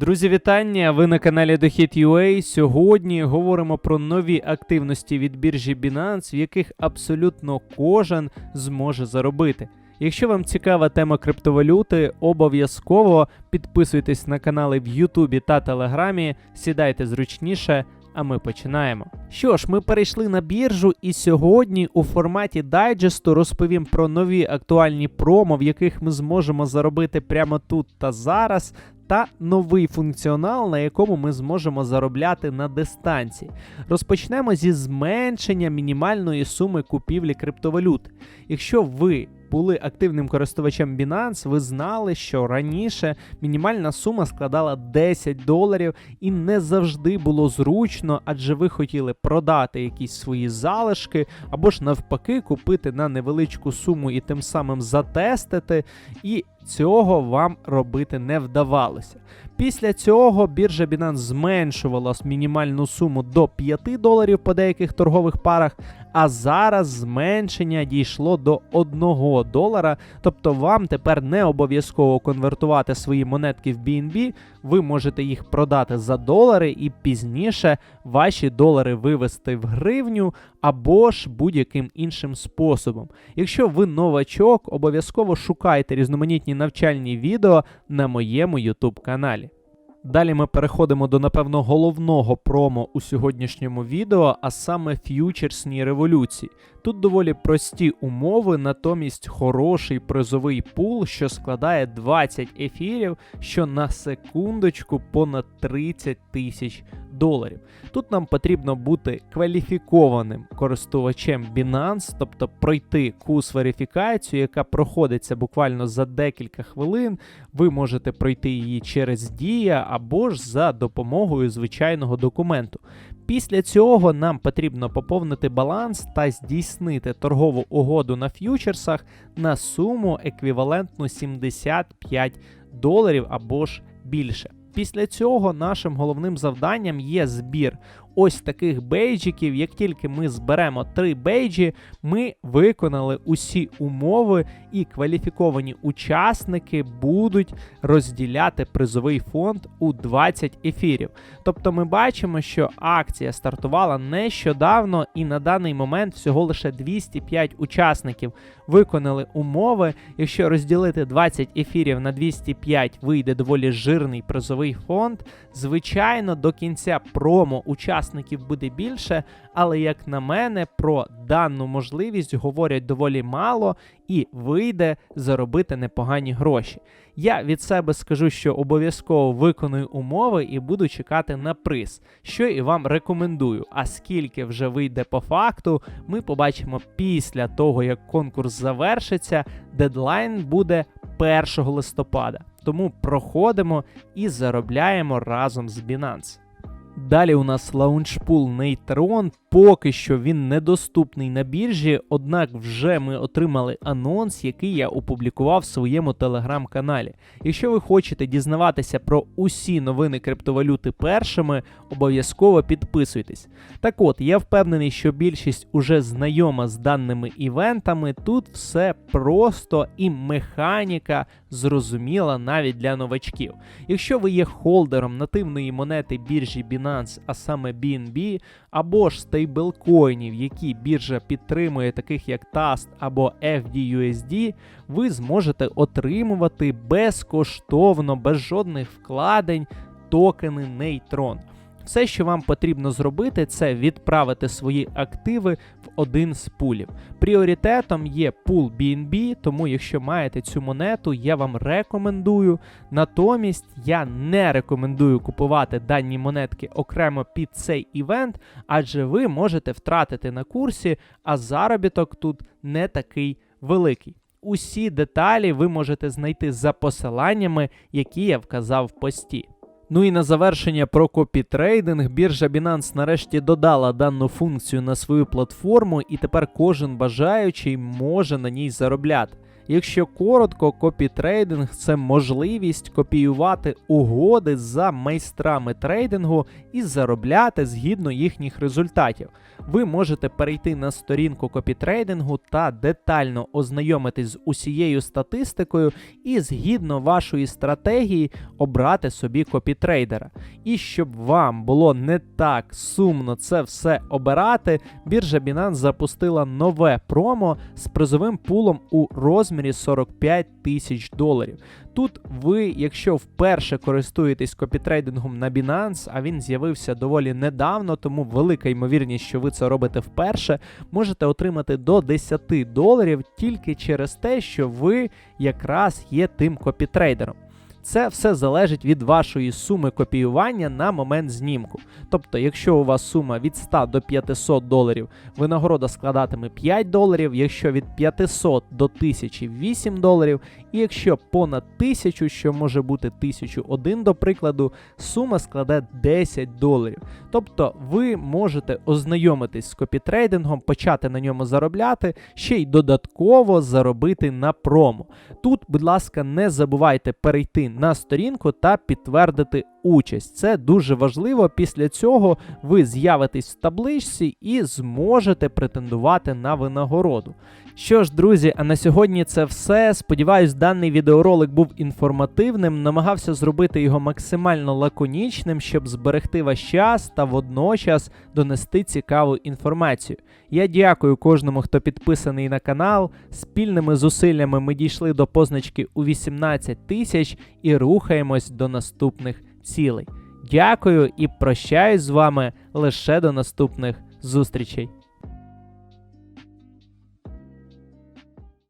Друзі, вітання! Ви на каналі Дохід.ua. Сьогодні говоримо про нові активності від біржі Binance, в яких абсолютно кожен зможе заробити. Якщо вам цікава тема криптовалюти, обов'язково підписуйтесь на канали в Ютубі та Телеграмі, сідайте зручніше. А ми починаємо. Що ж, ми перейшли на біржу, і сьогодні у форматі дайджесту розповім про нові актуальні промо, в яких ми зможемо заробити прямо тут та зараз, та новий функціонал, на якому ми зможемо заробляти на дистанції. Розпочнемо зі зменшення мінімальної суми купівлі криптовалют. Якщо ви були активним користувачем Binance, ви знали, що раніше мінімальна сума складала 10 доларів і не завжди було зручно, адже ви хотіли продати якісь свої залишки, або ж навпаки купити на невеличку суму і тим самим затестити. І цього вам робити не вдавалося. Після цього біржа Binance зменшувала мінімальну суму до 5 доларів по деяких торгових парах, а зараз зменшення дійшло до 1 долара. Тобто вам тепер не обов'язково конвертувати свої монетки в BNB, ви можете їх продати за долари і пізніше ваші долари вивести в гривню або ж будь-яким іншим способом. Якщо ви новачок, обов'язково шукайте різноманітні навчальні відео на моєму YouTube каналі. Далі ми переходимо до, напевно, головного промо у сьогоднішньому відео, а саме ф'ючерсній революції. Тут доволі прості умови, натомість хороший призовий пул, що складає 20 ефірів, що на секундочку понад 30 тисяч доларів. Тут нам потрібно бути кваліфікованим користувачем Binance, тобто пройти курс верифікацію, яка проходиться буквально за декілька хвилин. Ви можете пройти її через Дія або ж за допомогою звичайного документу. Після цього нам потрібно поповнити баланс та здійснити торгову угоду на ф'ючерсах на суму еквівалентну 75 доларів або ж більше. Після цього нашим головним завданням є збір ось таких бейджиків. Як тільки ми зберемо три бейджі, ми виконали усі умови, і кваліфіковані учасники будуть розділяти призовий фонд у 20 ефірів. Тобто ми бачимо, що акція стартувала нещодавно, і на даний момент всього лише 205 учасників виконали умови. Якщо розділити 20 ефірів на 205, вийде доволі жирний призовий фонд. Звичайно, до кінця промо учасників буде більше, але як на мене, про дану можливість говорять доволі мало і вийде заробити непогані гроші. Я від себе скажу, що обов'язково виконую умови і буду чекати на приз, що і вам рекомендую. А скільки вже вийде по факту, ми побачимо після того, як конкурс завершиться. Дедлайн буде 1 листопада. Тому проходимо і заробляємо разом з Binance. Далі у нас лаунчпул Neutron. Поки що він недоступний на біржі, однак вже ми отримали анонс, який я опублікував в своєму телеграм-каналі. Якщо ви хочете дізнаватися про усі новини криптовалюти першими, обов'язково підписуйтесь. Так от, я впевнений, що більшість уже знайома з даними івентами. Тут все просто і механіка зрозуміла навіть для новачків. Якщо ви є холдером нативної монети біржі Binance, а саме BNB, або ж стейблкоїнів, які біржа підтримує, таких як TAST або FDUSD, ви зможете отримувати безкоштовно, без жодних вкладень токени Neutron. Все, що вам потрібно зробити, це відправити свої активи в один з пулів. Пріоритетом є пул BNB, тому якщо маєте цю монету, я вам рекомендую. Натомість я не рекомендую купувати дані монетки окремо під цей івент, адже ви можете втратити на курсі, а заробіток тут не такий великий. Усі деталі ви можете знайти за посиланнями, які я вказав в пості. Ну і на завершення про копітрейдинг. Біржа Binance нарешті додала дану функцію на свою платформу, і тепер кожен бажаючий може на ній заробляти. Якщо коротко, копітрейдинг це можливість копіювати угоди за майстрами трейдингу і заробляти згідно їхніх результатів. Ви можете перейти на сторінку копітрейдингу та детально ознайомитись з усією статистикою і згідно вашої стратегії обрати собі копітрейдера. І щоб вам було не так сумно це все обирати, біржа Binance запустила нове промо з призовим пулом у розмірі 45 тисяч доларів. Тут ви, якщо вперше користуєтесь копітрейдингом на Binance, а він з'явився доволі недавно, тому велика ймовірність, що ви це робите вперше, можете отримати до 10 доларів тільки через те, що ви якраз є тим копітрейдером. Це все залежить від вашої суми копіювання на момент знімку. Тобто, якщо у вас сума від 100 до 500 доларів, винагорода складатиме 5 доларів, якщо від 500 до 1000 – 8 доларів, і якщо понад 1000, що може бути 1001 до прикладу, сума складе 10 доларів. Тобто ви можете ознайомитись з копітрейдингом, почати на ньому заробляти, ще й додатково заробити на промо. Тут, будь ласка, не забувайте перейти на сторінку та підтвердити участь. Це дуже важливо. Після цього ви з'явитесь в табличці і зможете претендувати на винагороду. Що ж, друзі, а на сьогодні це все. Сподіваюсь, даний відеоролик був інформативним. Намагався зробити його максимально лаконічним, щоб зберегти ваш час та водночас донести цікаву інформацію. Я дякую кожному, хто підписаний на канал. Спільними зусиллями ми дійшли до позначки у 18 тисяч і рухаємось до наступних цілей. Дякую і прощаюсь з вами лише до наступних зустрічей.